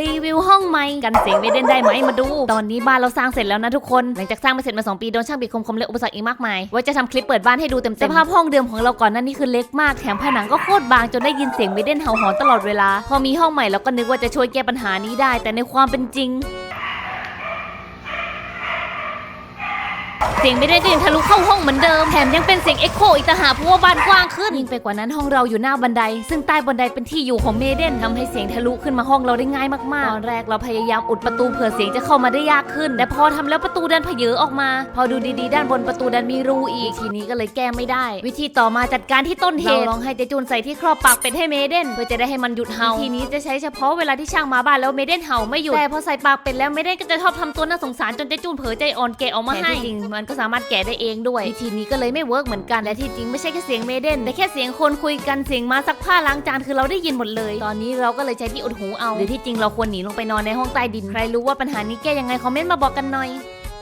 รีวิวห้องใหม่กันเสียงไม่เด่นได้ไหมมาดู ตอนนี้บ้านเราสร้างเสร็จแล้วนะทุกคนหลังจากสร้างมาเสร็จมา2ปีโดนช่างบิดคมๆและอุปสรรคอีกมากมายไว้จะทำคลิปเปิดบ้านให้ดูเต็มๆสภาพห้องเดิมของเราก่อนหนั้นนี่คือเล็กมากแถมผนังก็โคตรบางจนได้ยินเสียงไม่เด่นเห่าหอนตลอดเวลา พอมีห้องใหม่เราก็นึกว่าจะช่วยแก้ปัญหานี้ได้ แต่ในความเป็นจริง เสียงไม่ได้ดินทะลุเข้าห้องเหมือนเดิมแถมยังเป็นเสียงเอ็กโคอีกต่างหากเพราะว่าบ้านกว้างขึ้นยิ่งไปกว่านั้นห้องเราอยู่หน้าบันได ซึ่งใต้บันไดเป็นที่อยู่ของเมเดนทำให้เสียงทะลุขึ้นมาห้องเราได้ง่ายมากๆตอนแรกเราพยายามอุดประตูเผื่อเสียงจะเข้ามาได้ยากขึ้นแต่พอทำแล้วประตูดันเผยออกมา พอดูดีๆ ด้านบนประตูดันมีรูอีกทีนี้ก็เลยแก้ไม่ได้ วิธีต่อมาจัดการที่ต้นเหตุเราลองให้เจจูนใส่ที่ครอบปากเป็ดให้เมเดนเพื่อจะได้ให้มันหยุดเห่าทีนี้จะใช้เฉพาะเวลาที่ช่างมาบ้านแล้วเมเดนเห่าไม่หยุดแต่พอใส่ปากเป็ดแล้วเมเดนก็จะชอบทำตัวน่าสงสารจนเจจูนเผลอใจอ่อนแกะออกมาให้จริงมันก็สามารถแกะได้เองด้วยวิธีนี้ก็เลยไม่เวิร์กเหมือนกันและที่จริงไม่ใช่แค่เสียงเมเดนแต่แค่เสียงคนคุยกันเสียงมาซักผ้าล้างจานคือเราได้ยินหมดเลย ตอนนี้เราก็เลยใช้ที่อุดหูเอาหรือที่จริงเราควรหนีลงไปนอนในห้องใต้ดินใครรู้ว่าปัญหานี้แก้ยังไงคอมเมนต์มาบอกกันหน่อย